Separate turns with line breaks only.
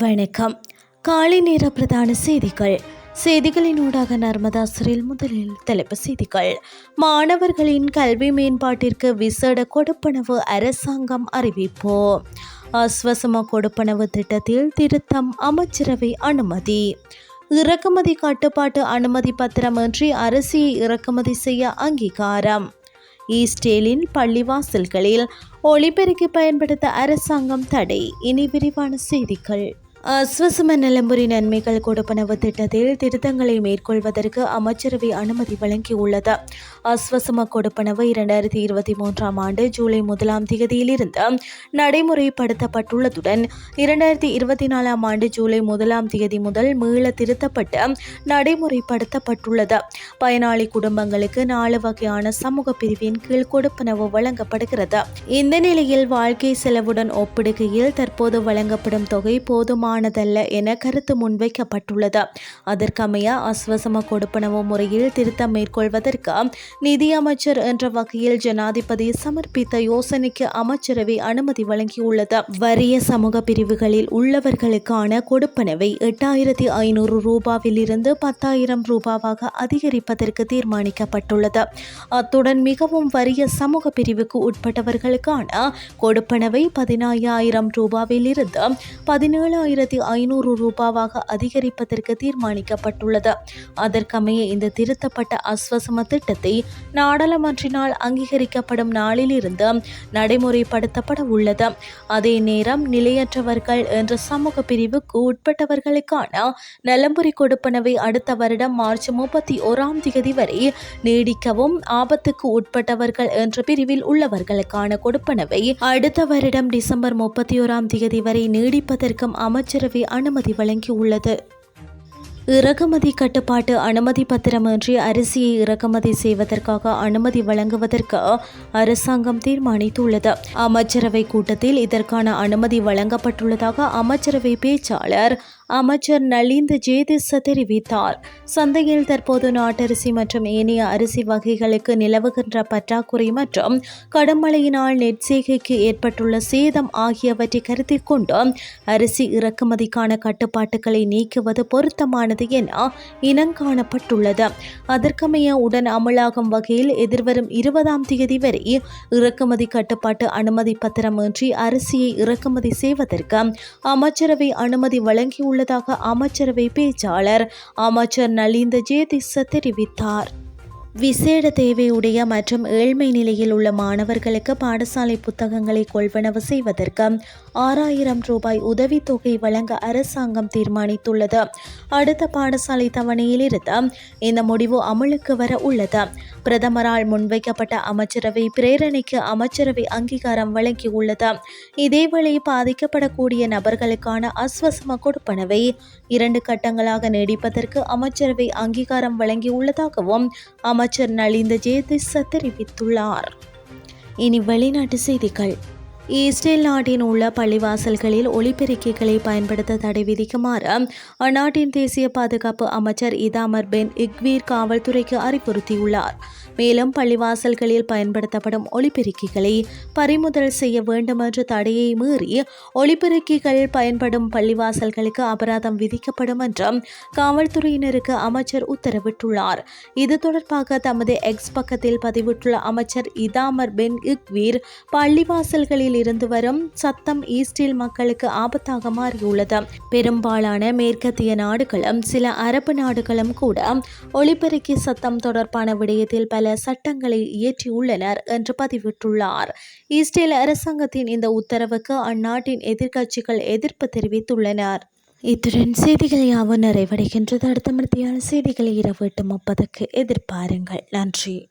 வணக்கம். காலை நேர பிரதான செய்திகள். செய்திகளின் ஊடாக நர்மதா சிறில் முதலில் தலைப்பு செய்திகள். மாணவர்களின் கல்வி மேம்பாட்டிற்கு விசேட கொடுப்பனவு அரசாங்கம் அறிவிப்பு. அஸ்வசம கொடுப்பனவு திட்டத்தில் திருத்தம் அமைச்சரவை அனுமதி. இறக்குமதி கட்டுப்பாட்டு அனுமதி பத்திரமின்றி அரிசியை இறக்குமதி செய்ய அங்கீகாரம். ஈஸ்டேலின் பள்ளிவாசல்களில் ஒளிபெருக்கி பயன்படுத்த அரசாங்கம் தடை. இனி விரிவான செய்திகள். அஸ்வசம நிலம்புரி நன்மைகள் கொடுப்பனவு திட்டத்தில் திருத்தங்களை மேற்கொள்வதற்கு அமைச்சரவை அனுமதி வழங்கியுள்ளது. அஸ்வசம கொடுப்பனவு இரண்டாயிரத்தி இருபத்தி மூன்றாம் ஆண்டு ஜூலை முதலாம் தேதியிலிருந்து நடைமுறைப்படுத்தப்பட்டுள்ளதுடன் இரண்டாயிரத்தி இருபத்தி நாலாம் ஆண்டு ஜூலை முதலாம் தேதி முதல் மீள திருத்தப்பட்டு நடைமுறைப்படுத்தப்பட்டுள்ளது. பயனாளி குடும்பங்களுக்கு நாலு வகையான சமூக பிரிவின் கீழ் கொடுப்பனவு வழங்கப்படுகிறது. இந்த நிலையில் வாழ்க்கை செலவுடன் ஒப்பிடுகையில் தற்போது வழங்கப்படும் தொகை போதுமான போதுமானதல்ல என கருத்து முன்வைக்கப்பட்டுள்ளது. அதற்கமைய அஸ்வசம கொடுப்பனவு முறையில் திருத்தம் மேற்கொள்வதற்கு நிதியமைச்சர் என்ற வகையில் ஜனாதிபதி சமர்ப்பித்த யோசனைக்கு அமைச்சரவை அனுமதி வழங்கியுள்ளது. வறிய சமூக பிரிவுகளில் உள்ளவர்களுக்கான கொடுப்பனவை எட்டாயிரத்தி ஐநூறு ரூபாவில் இருந்து பத்தாயிரம் ரூபாவாக அதிகரிப்பதற்கு தீர்மானிக்கப்பட்டுள்ளது. அத்துடன் மிகவும் வறிய சமூக பிரிவுக்கு உட்பட்டவர்களுக்கான கொடுப்பனவை பதினாயிரம் ரூபாவில் இருந்து ஆயிரத்தி ஐநூறு ரூபாவாக அதிகரிப்பதற்கு தீர்மானிக்கப்பட்டுள்ளது. அதற்கமைய இந்த திருத்தப்பட்ட அஸ்வசம திட்டத்தை நாடாளுமன்றினால் அங்கீகரிக்கப்படும் நாளிலிருந்து நடைமுறைப்படுத்தப்பட உள்ளது. அதே நேரம் நிலையற்றவர்கள் என்ற சமூக பிரிவுக்கு உட்பட்டவர்களுக்கான நலம்புரி கொடுப்பனவை அடுத்த வருடம் மார்ச் முப்பத்தி ஓராம் தேதி வரை நீடிக்கவும் ஆபத்துக்கு உட்பட்டவர்கள் என்ற பிரிவில் உள்ளவர்களுக்கான கொடுப்பனவை அடுத்த வருடம் டிசம்பர் முப்பத்தி ஓராம் தேதி வரை நீடிப்பதற்கும் அமைச்சரவை அனுமதி வழங்கியுள்ளது. இறக்குமதி கட்டுப்பாட்டு அனுமதி பத்திரமின்றி அரிசியை இறக்குமதி செய்வதற்காக அனுமதி வழங்குவதற்கு அரசாங்கம் தீர்மானித்துள்ளது. அமைச்சரவை கூட்டத்தில் இதற்கான அனுமதி வழங்கப்பட்டுள்ளதாக அமைச்சரவை பேச்சாளர் அமைச்சர் நலிந்து ஜேதிச தெரிவித்தார். சந்தையில் தற்போது நாட்டரிசி மற்றும் ஏனைய அரிசி வகைகளுக்கு நிலவுகின்ற பற்றாக்குறை மற்றும் கடுமழையினால் நெற்சேகைக்கு ஏற்பட்டுள்ள சேதம் ஆகியவற்றை கருத்தில் கொண்டு அரிசி இறக்குமதிக்கான கட்டுப்பாட்டுகளை நீக்குவது பொருத்தமானது என இனங்காணப்பட்டுள்ளது அதற்கமைய உடன் அமலாகும் வகையில் எதிர்வரும் இருபதாம் தேதி வரை இறக்குமதி கட்டுப்பாட்டு அனுமதி பத்திரமின்றி அரிசியை இறக்குமதி செய்வதற்கு அமைச்சரவை அனுமதி வழங்கியுள்ள உள்ளதாக அமைச்சரவை பேச்சாளர் அமைச்சர் நலிந்த ஜேதிச தெரிவித்தார். விசேட தேவையுடைய மற்றும் ஏழ்மை நிலையில் உள்ள மாணவர்களுக்கு பாடசாலை புத்தகங்களை கொள்வனவு செய்வதற்கு ஆறாயிரம் ரூபாய் உதவித்தொகை வழங்க அரசாங்கம் தீர்மானித்துள்ளது. அடுத்த பாடசாலை தவணையில் இருந்து இந்த முடிவு அமலுக்கு வர உள்ளது. பிரதமரால் முன்வைக்கப்பட்ட அமைச்சரவை பிரேரணைக்கு அமைச்சரவை அங்கீகாரம் வழங்கியுள்ளது. இதேவேளை பாதிக்கப்படக்கூடிய நபர்களுக்கான அஸ்வசம கொடுப்பனவை இரண்டு கட்டங்களாக நீடிப்பதற்கு அமைச்சரவை அங்கீகாரம் வழங்கியுள்ளதாகவும் அமைச்சர் நலிந்த ஜேதிச தெரிவித்துள்ளார். இனி வெளிநாட்டு செய்திகள். இஸ்ரேல் நாட்டின் உள்ள பள்ளிவாசல்களில் ஒளிபெருக்கிகளை பயன்படுத்த தடை விதிக்குமாறு அந்நாட்டின் தேசிய பாதுகாப்பு அமைச்சர் இதாமர் பென் இக்வீர் காவல்துறைக்கு அறிவுறுத்தியுள்ளார். மேலும் பள்ளிவாசல்களில் பயன்படுத்தப்படும் ஒளிபெருக்கிகளை பறிமுதல் செய்ய வேண்டும் என்ற தடையை மீறி ஒளிபெருக்கிகள் பயன்படும் பள்ளிவாசல்களுக்கு அபராதம் விதிக்கப்படும் என்றும் காவல்துறையினருக்கு அமைச்சர் உத்தரவிட்டுள்ளார். இது தொடர்பாக தமது எக்ஸ் பக்கத்தில் பதிவிட்டுள்ள அமைச்சர் இதாமர் பென் இக்வீர் பள்ளிவாசல்களில் இருந்து வரும் சத்தம் ஈஸ்டில் மக்களுக்கு ஆபத்தாக மாறியுள்ளது. பெரும்பாலான மேற்கத்திய நாடுகளும் சில அரபு நாடுகளும் கூட ஒளிபெருக்கி சத்தம் தொடர்பான விடயத்தில் பல சட்டங்களை இயற்றியுள்ளனர் என்று பதிவிட்டுள்ளார். ஈஸ்டில் அரசாங்கத்தின் இந்த உத்தரவுக்கு அந்நாட்டின் எதிர்க்கட்சிகள் எதிர்ப்பு தெரிவித்துள்ளனர். இத்துடன் செய்திகள் யாவும் நிறைவடைகின்றது. அடுத்த மத்தியான செய்திகளை இரவு எட்டு முப்பதுக்கு எதிர்பாருங்கள். நன்றி.